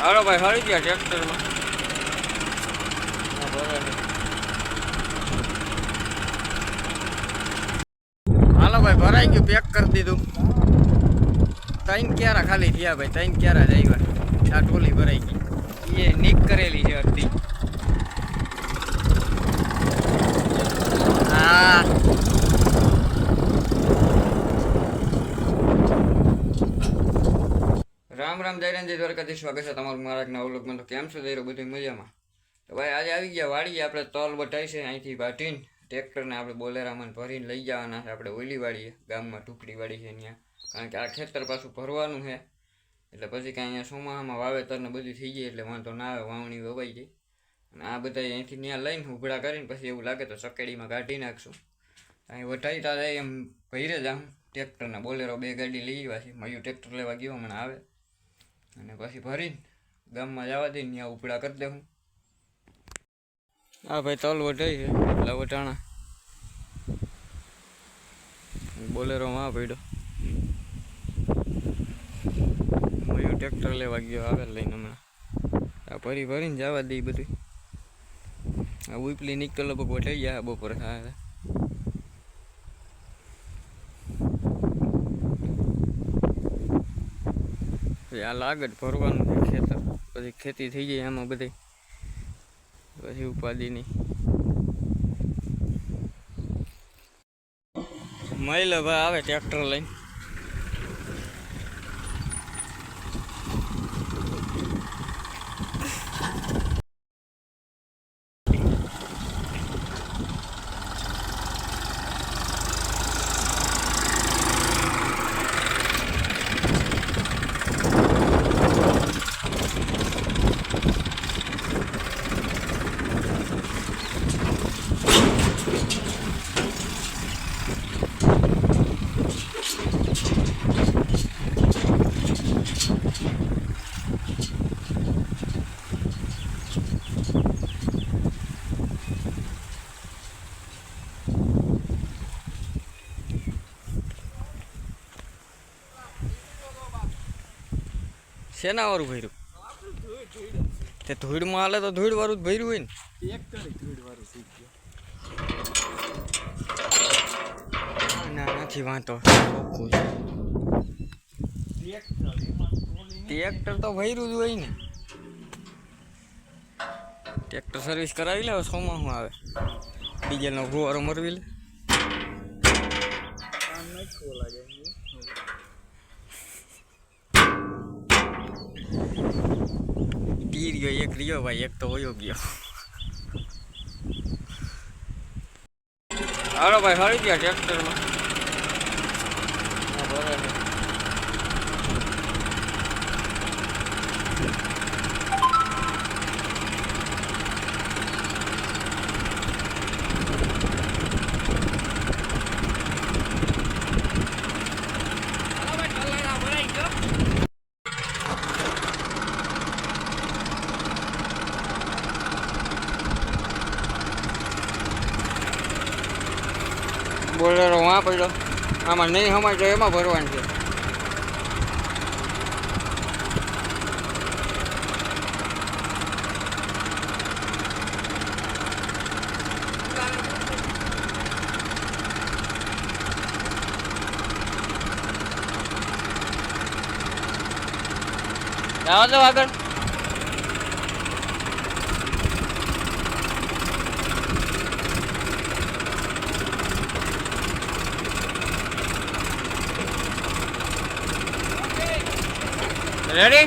હાલો ભાઈ હળી ગયા ટ્રેક્ટરમાં. હાલો ભાઈ, ભરાઈ ગયું, પેક કરી દીધું. ત્રણ ક્યારા ખાલી થયા ભાઈ ત્રણ ક્યારા જ આવ્યા. આ ટોલી ભરાઈ ગઈ. એ નીક કરેલી છે અડધી હા રામ રામ જય દ્વારકાધીશ સ્વાગત છે, તમારું મારા એક નવા લોકમાં તો કેમ છો જઈ બધું મજામાં. તો ભાઈ, આજે આવી ગયા વાડીએ, આપણે તલ બટાઈ છે, અહીંથી બાટીને ટ્રેક્ટરને આપણે બોલેરામાં ભરીને લઈ જવાના છે, આપણે ઓલી વાડીએ, ગામમાં ટુકડી વાડી છે ત્યાં. કારણ કે આ ખેતર પાછું ભરવાનું છે, એટલે પછી કાંઈ અહીંયા ચોમાસામાં વાવેતરને બધું થઈ જાય, એટલે વાંધો ના આવે, વાવણી વવાઈ જાય. અને આ બધા અહીંથી ત્યાં લઈને ઉઘડા કરીને પછી એવું લાગે તો સકેડીમાં કાઢી નાખશું. અહીં વટાઈતા જાય એમ ભૈરે જ આમ ટ્રેક્ટરના બોલેરો બે ગાડી લઈ આવ્યા છે મયું ટ્રેક્ટર લેવા ગયો, હમણાં આવે. અને પછી ભરીને ગામમાં જવા દઈને ત્યાં ઉપડા કરી દઉં હા. ભાઈ તલ વટાઈ છે, એટલે વટાણા. બોલેરોમાં આ પડ્યો. મયું ટ્રેક્ટર લેવા ગયો આવે લઈને હમણાં. આ ભરી ભરીને જવા દઈ બધું આ ઉપલી નીકળ બપોર થઈ ગયા બપોરે થાય. આ લાગત ભરવાનું છે ખેતર. પછી ખેતી થઈ જાય એમાં બધી. પછી ઉપાધિની. મહિલા ભાઈ આવે ટ્રેક્ટર લઈને. શેના વાળું ભર્યું? તે ધૂળમાં હાલે તો ધૂળ વાળું જ ભર્યું હોય ને. ના, નથી વાંધો. ટ્રેક્ટર તો ભર્યું જ હોય ને. ટ્રેક્ટર સર્વિસ કરાવી લે સોમાં શું આવે. ડીઝલનો ગુવારો મરવી લે. તીર રહ્યો એક રહ્યો ભાઈ એક તો હોયો ગયો. હાલો ભાઈ હળી ગયા ટ્રેક્ટરમાં. વાં પડ્યો. આમાં નહીં સમાય તો એમાં ભરવાનું છે. દો આગળ. રેડી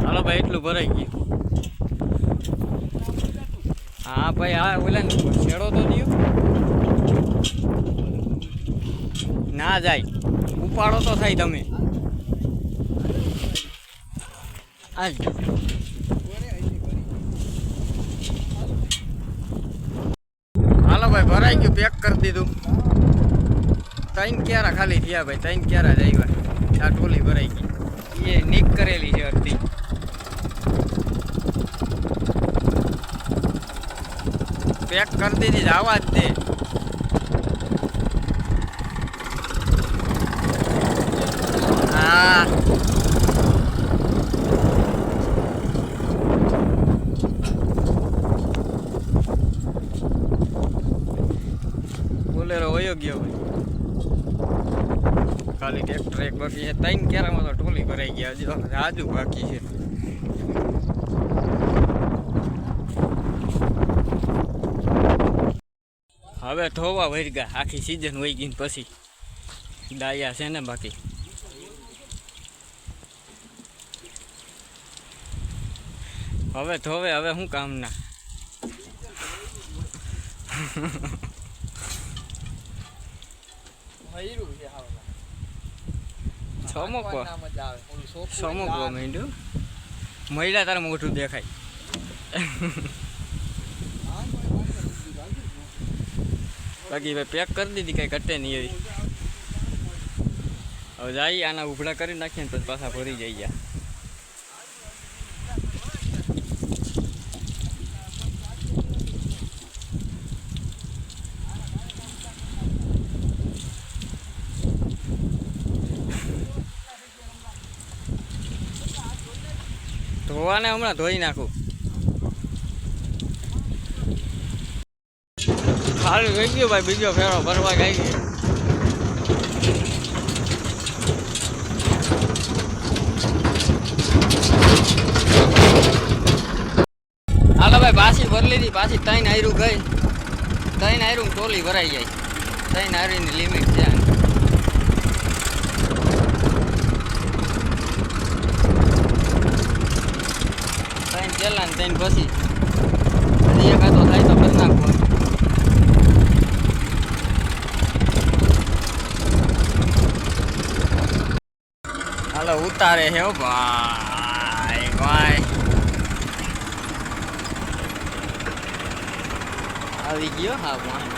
ચાલો ભાઈ એટલું ભરાઈ ગયું. હા ભાઈ હા ઓલા છેડો તો દયો. ના જાય. ઉપાડો તો થાય તમે. આજ હાલો ભાઈ, ભરાઈ ગયું પેક કરી દીધું. ત્રણ ક્યારે ખાલી થયા ભાઈ, ત્રણ ક્યારે જ આવ્યા. આ ટોલી ભરાઈ ગઈ. એ નીક કરેલી છે અડધી. પેક કરી દીધી આવા જ તે. વયો ભાઈ ખાલી ટ્રેક્ટર એક બાકી છે. ત્રણ ક્યારામાં તો ટોલી ભરાઈ ગયા હજી રાજુ બાકી છે. હવે ઠોવા વહી ગયા આખી સિઝન વહી ગઈ પછી ડાયા છે ને બાકી. હવે ધોવે હવે શું કામના? છે હાવલા. મહિલા તારે મોઢું દેખાય. બાકી ભાઈ પેક કરી દીધી કઈ ઘટે નહીં એવી. હવે જાય આના ઉભડા કરી નાખીએ ને પછી પાછા ભરી જઈ ધોવાને હમણાં ધોઈ નાખું. સારું ગઈ ગયું ભાઈ, બીજો ફેરો ભરવા ગઈ ગયો. હાલો ભાઈ પાછી ભરી લીધી પાછી ત્રણ આયરું ગઈ. ત્રણ આયરું ટોલી ભરાઈ જાય. ત્રણ આયરીની લિમિટ છે. પેલા ને ત્રણ પછી હજી એકાદો થાય તો કરી નાખવો હાલો, ઉતારે હે ભાઈ ભાઈ. આવી ગયો હા ભાઈ.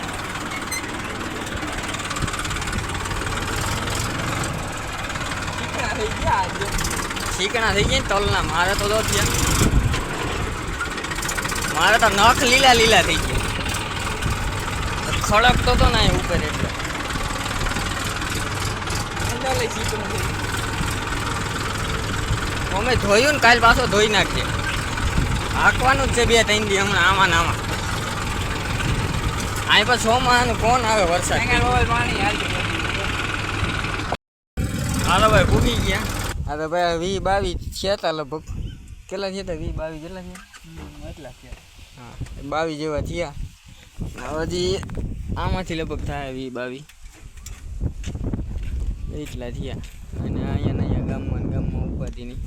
ચીકણા થઈ ગયા તલના, મારે તો દો થયા મારે તો નખ લીલા લીલા થઈ ગયા. ખડકતો તો ના ઉપર એટલે. અમે ધોયું ને કાલ પાછો ધોઈ નાખીએ. હાંકવાનું જ છે બે ત્રણ દી હમણાં આમાં ને આમાં. અહીં પછી સોમાનું કોણ આવે વરસાદ? પાણી. હાલો ભાઈ ભૂગી ગયા. તો ભાઈ વી બાવીસ થયા હતા લગભગ. કેટલા થયા હતા વી બાવીસ કેટલા થયા? એટલા થયા. હા બાવીસ જેવા થયા. હજી આમાંથી લગભગ થાય વી બાવીસ એટલા થયા. અને અહીંયા અહીંયા ગામમાં ગામમાં ઉપાધિની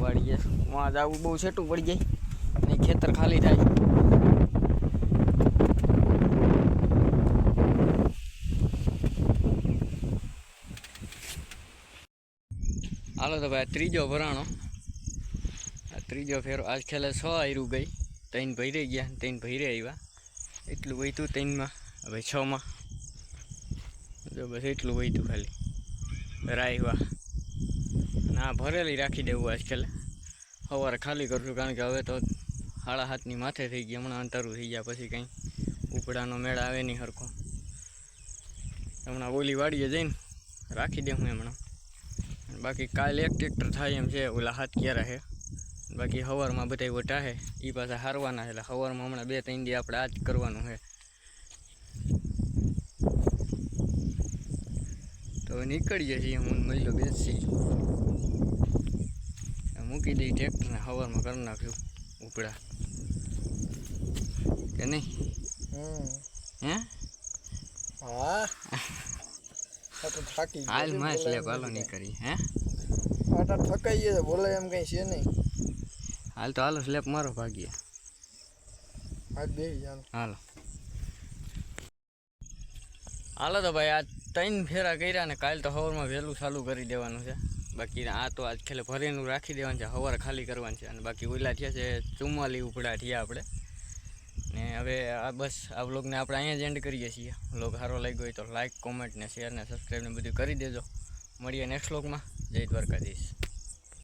વાળી ગયા વાં જવું બહુ છેટું પડી જાય. અને ખેતર ખાલી થાય. હાલો તો ભાઈ ત્રીજો ભરાણો. આ ત્રીજો ફેરો. આજ ખેલે છ આયરું ગઈ. ત્રણ ભરી ગયા, ત્રણ ભરી આવ્યા. એટલું વહીતું ત્રણમાં, હવે છમાં. જો બસ એટલું વહીતું ખાલી. રાયવા આ ભરેલી રાખી દેવું આજ ખેલે સવારે ખાલી કરશું કારણ કે હવે તો સાડા હાથની માથે થઈ ગઈ હમણાં અંતરું થઈ ગયા પછી કંઈ ઉપડાનો મેળ આવે નહીં સરખો હમણાં ઓલી વાડીએ જઈને રાખી દે હું હમણાં બાકી કાલે એક ટ્રેક્ટર થાય એમ છે, ઓલા હાથ ક્યારે છે બાકી હવારમાં બધા વટા છે એ પાછા હારવાના છે. એટલે હવારમાં હમણાં બે ત્રણ દી આપણે આ જ કરવાનું છે તો નીકળીએ છીએ હું મહિલો બેસી મૂકી દઈ ટ્રેક્ટરને હવારમાં કરી નાખ્યું ઉપડા. કે નહીં. હે? હા. હાલ છે, માં બોલાય સ્લેપ એમ હાલો નીકળી હે? આટા આ તો થકાઈ ગયા છે, બોલાય એમ કઈ છે નહીં. હાલ તો હાલો સ્લેપ મારો ચાલ હાલો હાલો. તો ભાઈ આ ત્રણ ફેરા કર્યા ને કાલ તો હવારમાં વહેલું ચાલુ કરી દેવાનું છે. બાકી આ તો આજ ખેલે ભરેનું રાખી દેવાનું છે સવારે ખાલી કરવાનું છે. અને બાકી ઓલા થયા છે ચુમ્માલી ઉપડા થયા આપણે. ને હવે આ બસ આ વ્લોગને આપણે અહીંયા જ એન્ડ કરીએ છીએ. વ્લોગ સારો લાગ્યો હોય તો લાઇક કોમેન્ટ ને શેર ને સબસ્ક્રાઈબ ને બધું કરી દેજો. મળીએ નેક્સ્ટ વ્લોગમાં. જય દ્વારકાધીશ.